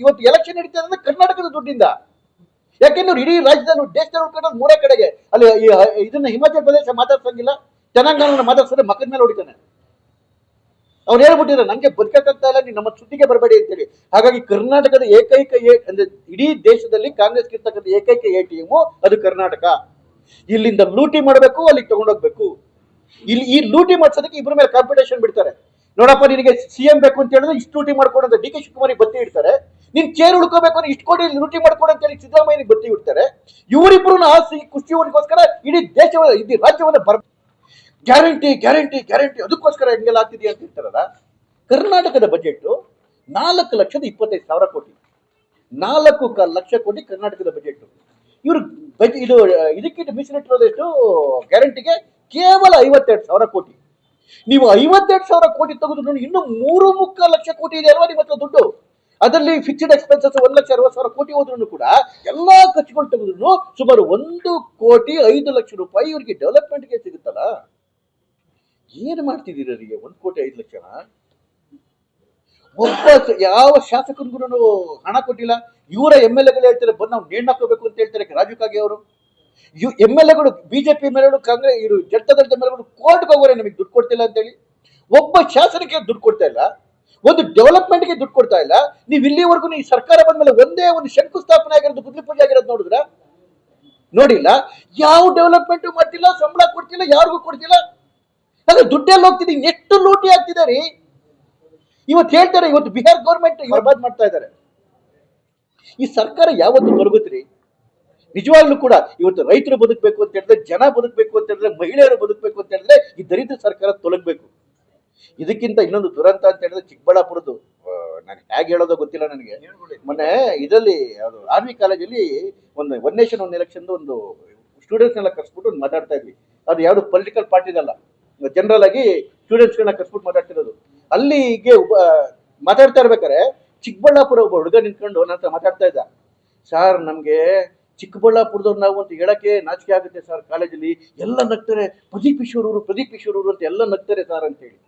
ಇವತ್ತು ಎಲೆಕ್ಷನ್ ನಡೀತಾ ಇದೆ ಕರ್ನಾಟಕದ ದುಡ್ಡಿಂದ. ಯಾಕೆಂದ್ರೆ ಇಡೀ ರಾಜ್ಯದಲ್ಲಿ ದೇಶದಲ್ಲಿ ಉಳ್ಕೊಂಡದ್ದು ಮೂರೇ ಕಡೆಗೆ. ಅಲ್ಲಿ ಇದನ್ನ ಹಿಮಾಚಲ ಪ್ರದೇಶ ಮಾತಾಡ್ಸಂಗಿಲ್ಲ ತೆಲಂಗಾಣ ಮಾತಾಡ್ಸಿದ್ರೆ ಮಕ್ಕದ ಮೇಲೆ ಹೊಡಿತಾನೆ. ಅವ್ರು ಹೇಳ್ಬಿಟ್ಟಿದ್ರೆ ನಂಗೆ ಬದುಕಕ್ಕಾಗ್ತಾ ಇಲ್ಲ ನೀವು ನಮ್ಮ ಸುದ್ದಿಗೆ ಬರಬೇಡಿ ಅಂತೇಳಿ. ಹಾಗಾಗಿ ಕರ್ನಾಟಕದ ಏಕೈಕ ಏ ಅಂದ್ರೆ ಇಡೀ ದೇಶದಲ್ಲಿ ಕಾಂಗ್ರೆಸ್ ಇರ್ತಕ್ಕಂಥ ಏಕೈಕ ಎ ಟಿ ಎಂ ಅದು ಕರ್ನಾಟಕ. ಇಲ್ಲಿಂದ ಲೂಟಿ ಮಾಡಬೇಕು, ಅಲ್ಲಿಗೆ ತಗೊಂಡೋಗ್ಬೇಕು. ಇಲ್ಲಿ ಈ ಲೂಟಿ ಮಾಡ್ಸೋದಕ್ಕೆ ಇಬ್ಬರ ಮೇಲೆ ಕಾಂಪಿಟೇಷನ್ ಬಿಡ್ತಾರೆ. ನೋಡಪ್ಪ, ನಿನಗೆ ಸಿಎಂ ಬೇಕು ಅಂತ ಹೇಳಿದ್ರೆ ಇಷ್ಟು ಲೂಟಿ ಮಾಡ್ಕೊಡು ಅಂತ ಡಿ ಕೆ ಶಿವಕುಮಾರ್ ಬತ್ತಿ ಇಡ್ತಾರೆ. ನಿನ್ ಚೇರ್ ಉಳ್ಕೋಬೇಕು ಅಂದ್ರೆ ಇಷ್ಟು ಕೋಟಿ ಲೂಟಿ ಮಾಡ್ಕೊಡು ಅಂತ ಹೇಳಿ ಸಿದ್ದರಾಮಯ್ಯ ಬತ್ತಿ ಇಡ್ತಾರೆ. ಇವರಿಬ್ರು ಆಸ್ತಿ ಕುಸ್ತಿಯವರಿಗೋಸ್ಕರ ಇಡೀ ದೇಶ ಇಡೀ ರಾಜ್ಯವನ್ನ ಬರ ಗ್ಯಾರಂಟಿ ಗ್ಯಾರಂಟಿ ಗ್ಯಾರಂಟಿ ಅದಕ್ಕೋಸ್ಕರ ಹೆಂಗೆಲ್ಲ ಆಗ್ತಿದೆಯಾ ಅಂತ ಹೇಳ್ತಾರಲ್ಲ, ಕರ್ನಾಟಕದ ಬಜೆಟ್ ನಾಲ್ಕು ಲಕ್ಷದ ಇಪ್ಪತ್ತೈದು ಸಾವಿರ ಕೋಟಿ. ನಾಲ್ಕು ಲಕ್ಷ ಕೋಟಿ ಕರ್ನಾಟಕದ ಬಜೆಟ್ ಇವರು ಇದು, ಇದಕ್ಕಿಂತ ಮೀಸಲಿಟ್ಟಿರೋದೆಷ್ಟು ಗ್ಯಾರಂಟಿಗೆ ಕೇವಲ ಐವತ್ತೆರಡು ಸಾವಿರ ಕೋಟಿ. ನೀವು ಐವತ್ತೆರಡು ಸಾವಿರ ಕೋಟಿ ತೆಗೆದು ಇನ್ನೂ ಮೂರು ಮುಕ್ಕ ಲಕ್ಷ ಕೋಟಿ ಇದೆ ಅಲ್ವಾ ನಿಮ್ಮ ದುಡ್ಡು? ಅದರಲ್ಲಿ ಫಿಕ್ಸ್ಡ್ ಎಕ್ಸ್ಪೆನ್ಸಸ್ ಒಂದ್ ಲಕ್ಷ ಅರವತ್ತು ಸಾವಿರ ಕೋಟಿ ಹೋದ್ರೂ ಕೂಡ ಎಲ್ಲಾ ಖರ್ಚುಗಳು ತೆಗೆದ್ರು ಸುಮಾರು ಒಂದು ಕೋಟಿ ಐದು ಲಕ್ಷ ರೂಪಾಯಿ ಇವರಿಗೆ ಡೆವಲಪ್ಮೆಂಟ್ಗೆ ಸಿಗುತ್ತಲ್ಲ? ಏನು ಮಾಡ್ತಿದ್ದೀರಿ ಅವರಿಗೆ ಒಂದು ಕೋಟಿ ಐದು ಲಕ್ಷ? ಒಬ್ಬ ಯಾವ ಶಾಸಕರಿಗೂ ಹಣ ಕೊಟ್ಟಿಲ್ಲ. ಇವರ ಎಂ ಎಲ್ ಎಗಳು ಹೇಳ್ತಾರೆ ಬಂದು ನಾವು ನೇಣು ಹಾಕೋಬೇಕು ಅಂತ ಹೇಳ್ತಾರೆ ರಾಜು ಕಾಗೆ ಅವರು. ಎಂ ಎಲ್ ಎಗಳು, ಬಿಜೆಪಿ ಮೇಲೆಗಳು ಕಾಂಗ್ರೆಸ್ ಇವರು ಜನತಾದಳದ ಮೇಲೆಗಳು ಕೋರ್ಟ್ಗೆ ಹೋಗೋರೆ ನಿಮಗೆ ದುಡ್ಡು ಕೊಡ್ತಿಲ್ಲ ಅಂತೇಳಿ. ಒಬ್ಬ ಶಾಸನಕ್ಕೆ ದುಡ್ಡು ಕೊಡ್ತಾ ಇಲ್ಲ, ಒಂದು ಡೆವಲಪ್ಮೆಂಟ್ಗೆ ದುಡ್ಡು ಕೊಡ್ತಾ ಇಲ್ಲ. ನೀವು ಇಲ್ಲಿವರೆಗೂ ಈ ಸರ್ಕಾರ ಬಂದ ಮೇಲೆ ಒಂದೇ ಒಂದು ಶಂಕುಸ್ಥಾಪನೆ ಆಗಿರೋದು, ಗುದ್ಲಿ ಪೂಜೆ ಆಗಿರೋದು ನೋಡಿದ್ರ? ನೋಡಿಲ್ಲ. ಯಾವ ಡೆವಲಪ್ಮೆಂಟ್ ಮಾಡ್ತಿಲ್ಲ, ಸಂಬಳ ಕೊಡ್ತಿಲ್ಲ, ಯಾರಿಗೂ ಕೊಡ್ತಿಲ್ಲ. ಅದೇ ದುಡ್ಡೆಲ್ಲ ಹೋಗ್ತಿದೆ. ಎಷ್ಟು ಲೂಟಿ ಆಗ್ತಿದೆ ರೀ? ಇವತ್ತು ಹೇಳ್ತಾರೆ, ಇವತ್ತು ಬಿಹಾರ್ ಗೌರ್ಮೆಂಟ್ ಬರ್ಬಾದ್ ಮಾಡ್ತಾ ಇದ್ದಾರೆ. ಈ ಸರ್ಕಾರ ಯಾವತ್ತು ತೊಲಗುತ್ರಿ ನಿಜವಾಗ್ಲೂ ಕೂಡ ಇವತ್ತು ರೈತರು ಬದುಕಬೇಕು ಅಂತ ಹೇಳಿದ್ರೆ, ಜನ ಬದುಕಬೇಕು ಅಂತ ಹೇಳಿದ್ರೆ, ಮಹಿಳೆಯರು ಬದುಕಬೇಕು ಅಂತ ಹೇಳಿದ್ರೆ ಈ ದರಿದ್ರ ಸರ್ಕಾರ ತೊಲಗಬೇಕು. ಇದಕ್ಕಿಂತ ಇನ್ನೊಂದು ದುರಂತ ಅಂತ ಹೇಳಿದ್ರೆ ಚಿಕ್ಕಬಳ್ಳಾಪುರದ್ದು. ನಾನು ಹೇಗೆ ಹೇಳೋದೋ ಗೊತ್ತಿಲ್ಲ ನನಗೆ. ಮೊನ್ನೆ ಇದರಲ್ಲಿ, ಅದು ಆರ್ಮಿ ಕಾಲೇಜಲ್ಲಿ ಒಂದು ಒನ್ ನೇಷನ್ ಒನ್ ಎಲೆಕ್ಷನ್ ಒಂದು ಸ್ಟೂಡೆಂಟ್ಸ್ ಎಲ್ಲ ಕರ್ಸ್ಬಿಟ್ಟು ಒಂದು ಮಾತಾಡ್ತಾ ಇದ್ವಿ. ಅದು ಯಾವುದು ಪೊಲಿಟಿಕಲ್ ಪಾರ್ಟಿದಲ್ಲ ಜನರಲ್ ಆಗಿ ಸ್ಟೂಡೆಂಟ್ಸ್ಗಳನ್ನ ಕರ್ಸ್ಬಿಟ್ಟು ಮಾತಾಡ್ತಿರೋದು. ಅಲ್ಲಿಗೆ ಮಾತಾಡ್ತಾ ಇರ್ಬೇಕಾರೆ ಚಿಕ್ಕಬಳ್ಳಾಪುರ ಒಬ್ಬ ಹುಡುಗ ನಿಂತ್ಕೊಂಡು ನನ್ನ ಹತ್ರ ಮಾತಾಡ್ತಾ ಇದ್ದ. ಸರ್ ನಮಗೆ ಚಿಕ್ಕಬಳ್ಳಾಪುರದವ್ರು ನಾವು ಅಂತ ಹೇಳಕ್ಕೆ ನಾಚಿಕೆ ಆಗುತ್ತೆ ಸರ್ ಕಾಲೇಜಲ್ಲಿ. ಎಲ್ಲ ನಗ್ತಾರೆ. ಪ್ರದೀಪ್ ಈಶ್ವರವರು ಪ್ರದೀಪ್ ಈಶ್ವರವರು ಅಂತ ಎಲ್ಲ ನಗ್ತಾರೆ ಸರ್ ಅಂತೇಳಿ.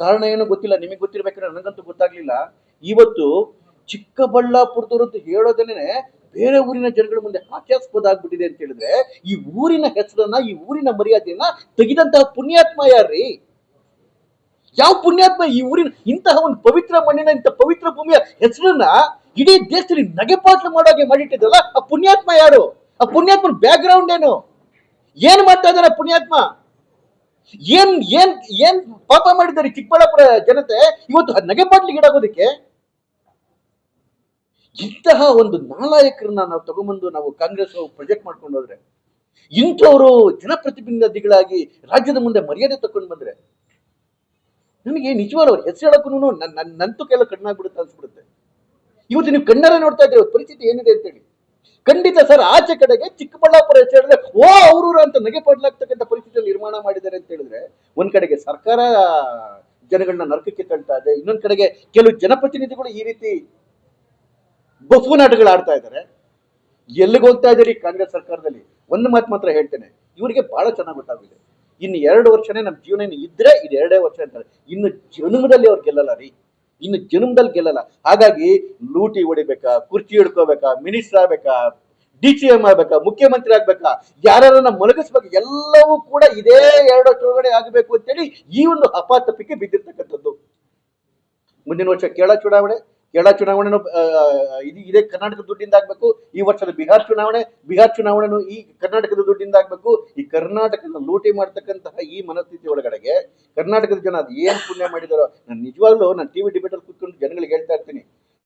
ಕಾರಣ ಏನು ಗೊತ್ತಿಲ್ಲ. ನಿಮಗೆ ಗೊತ್ತಿರ್ಬೇಕಾದ್ರೆ ನನಗಂತೂ ಗೊತ್ತಾಗ್ಲಿಲ್ಲ. ಇವತ್ತು ಚಿಕ್ಕಬಳ್ಳಾಪುರದವ್ರು ಅಂತ ಹೇಳೋದನ್ನೇ ಬೇರೆ ಊರಿನ ಜನಗಳ ಮುಂದೆ ಹಾಸ್ಯಾಸ್ಪದ ಆಗ್ಬಿಟ್ಟಿದೆ ಅಂತ ಹೇಳಿದ್ರೆ ಈ ಊರಿನ ಹೆಸರನ್ನ, ಈ ಊರಿನ ಮರ್ಯಾದೆಯನ್ನ ತೆಗೆದಂತಹ ಪುಣ್ಯಾತ್ಮ ಯಾರ್ರೀ? ಯಾವ ಪುಣ್ಯಾತ್ಮ ಈ ಊರಿನ ಇಂತಹ ಒಂದು ಪವಿತ್ರ ಮಣ್ಣಿನ ಇಂಥ ಪವಿತ್ರ ಭೂಮಿಯ ಹೆಸರನ್ನ ಇಡೀ ದೇಶದಲ್ಲಿ ನಗೆಪಾಟ್ಲು ಮಾಡೋಕೆ ಮಾಡಿಟ್ಟಿದ್ರಲ್ಲ, ಆ ಪುಣ್ಯಾತ್ಮ ಯಾರು? ಆ ಪುಣ್ಯಾತ್ಮನ ಬ್ಯಾಕ್ ಗ್ರೌಂಡ್ ಏನು? ಏನ್ ಮಾಡ್ತಾ ಇದ್ದಾರೆ ಪುಣ್ಯಾತ್ಮ? ಏನ್ ಏನ್ ಏನ್ ಪಾಪ ಮಾಡಿದ್ದಾರೆ ಚಿಕ್ಕಬಳ್ಳಾಪುರ ಜನತೆ? ಇವತ್ತು ನಗೆಪಾಟ್ಲಿಗೆ ಇಡಾಗೋದಕ್ಕೆ ಇಂತಹ ಒಂದು ನಾಲಾಯಕರನ್ನ ನಾವು ತಗೊಂಬಂದು ನಾವು ಕಾಂಗ್ರೆಸ್ ಪ್ರೊಜೆಕ್ಟ್ ಮಾಡ್ಕೊಂಡು ಹೋದ್ರೆ, ಇಂಥವರು ಜನಪ್ರತಿನಿಧಿಗಳಾಗಿ ರಾಜ್ಯದ ಮುಂದೆ ಮರ್ಯಾದೆ ತಕೊಂಡು ಬಂದ್ರೆ ನನಗೆ ನಿಜವಾಗ್ಲೂ ಅವ್ರ ಹೆಸರು ಹೇಳಕ್ಕೂ ನನ್ನ ಕೈಲ ಕಡಿಮೆ ಆಗ್ಬಿಡುತ್ತೆ ಅನ್ಸ್ಬಿಡುತ್ತೆ. ಇವತ್ತು ನೀವು ಕಣ್ಣಾರೆ ನೋಡ್ತಾ ಇದ್ದೀವಿ ಪರಿಸ್ಥಿತಿ ಏನಿದೆ ಅಂತೇಳಿ. ಖಂಡಿತ ಸರ್, ಆಚೆ ಕಡೆಗೆ ಚಿಕ್ಕಬಳ್ಳಾಪುರ ಹೇಳಿದ್ರೆ ಓ ಅವರು ಅಂತ ನಗೆ ಪಡ್ಲಾಗ್ತಕ್ಕಂಥ ಪರಿಸ್ಥಿತಿ ನಿರ್ಮಾಣ ಮಾಡಿದ್ದಾರೆ ಅಂತ ಹೇಳಿದ್ರೆ, ಒಂದ್ ಕಡೆಗೆ ಸರ್ಕಾರ ಜನಗಳನ್ನ ನರಕಕ್ಕೆ ತಳ್ತಾ ಇದೆ, ಇನ್ನೊಂದ್ ಕಡೆಗೆ ಕೆಲವು ಜನಪ್ರತಿನಿಧಿಗಳು ಈ ರೀತಿ ಬಫೂನಾಟಗಳು ಆಡ್ತಾ ಇದ್ದಾರೆ. ಎಲ್ಲಿಗೆ ಹೋಗ್ತಾ ಇದ್ದೀರಿ ಕಾಂಗ್ರೆಸ್ ಸರ್ಕಾರದಲ್ಲಿ? ಒಂದು ಮಾತು ಮಾತ್ರ ಹೇಳ್ತೇನೆ, ಇವರಿಗೆ ಬಹಳ ಚೆನ್ನಾಗಿ ಗೊತ್ತಾಗಿದೆ ಇನ್ನು ಎರಡು ವರ್ಷನೇ ನಮ್ಮ ಜೀವನ ಇದ್ರೆ ಇದು ಎರಡೇ ವರ್ಷ ಅಂತಾರೆ. ಇನ್ನು ಜನ್ಮದಲ್ಲಿ ಅವ್ರು ಗೆಲ್ಲಲ್ಲ ರೀ. ಇನ್ನು ಜನ್ಮದಲ್ಲಿ ಗೆಲ್ಲಲ್ಲ. ಹಾಗಾಗಿ ಲೂಟಿ ಹೊಡಿಬೇಕಾ, ಕುರ್ಚಿ ಹಿಡ್ಕೋಬೇಕಾ, ಮಿನಿಸ್ಟರ್ ಆಗ್ಬೇಕಾ ಡಿ ಸಿ ಎಂ ಆಗ್ಬೇಕಾ, ಮುಖ್ಯಮಂತ್ರಿ ಆಗ್ಬೇಕಾ ಯಾರನ್ನ ಮಲಗಿಸ್ಬೇಕು, ಎಲ್ಲವೂ ಕೂಡ ಇದೇ ಎರಡು ಒಳಗಡೆ ಆಗಬೇಕು ಅಂತೇಳಿ ಈ ಒಂದು ಅಪಾತಪಿಕೆ ಬಿದ್ದಿರ್ತಕ್ಕಂಥದ್ದು. ಮುಂದಿನ ವರ್ಷ ಕೇರಳ ಚುನಾವಣೆ, ಕೇರಳ ಚುನಾವಣೆನೂ ಇದು ಇದೇ ಕರ್ನಾಟಕದ ದುಡ್ಡಿಂದ ಆಗ್ಬೇಕು. ಈ ವರ್ಷದ ಬಿಹಾರ್ ಚುನಾವಣೆ, ಬಿಹಾರ್ ಚುನಾವಣೆನೂ ಈ ಕರ್ನಾಟಕದ ದುಡ್ಡಿಂದ ಆಗ್ಬೇಕು. ಈ ಕರ್ನಾಟಕನ ಲೂಟಿ ಮಾಡ್ತಕ್ಕಂತಹ ಈ ಮನಸ್ಥಿತಿ ಒಳಗಡೆಗೆ ಕರ್ನಾಟಕದ ಜನ ಅದು ಏನ್ ಪುಣ್ಯ ಮಾಡಿದಾರೋ, ನಾನು ನಿಜವಾಗ್ಲೂ ನಾನು ಟಿವಿ ಡಿಬೇಟಲ್ಲಿ ಕೂತ್ಕೊಂಡು ಜನಗಳಿಗೆ ಹೇಳ್ತಾ ಇರ್ತೀನಿ.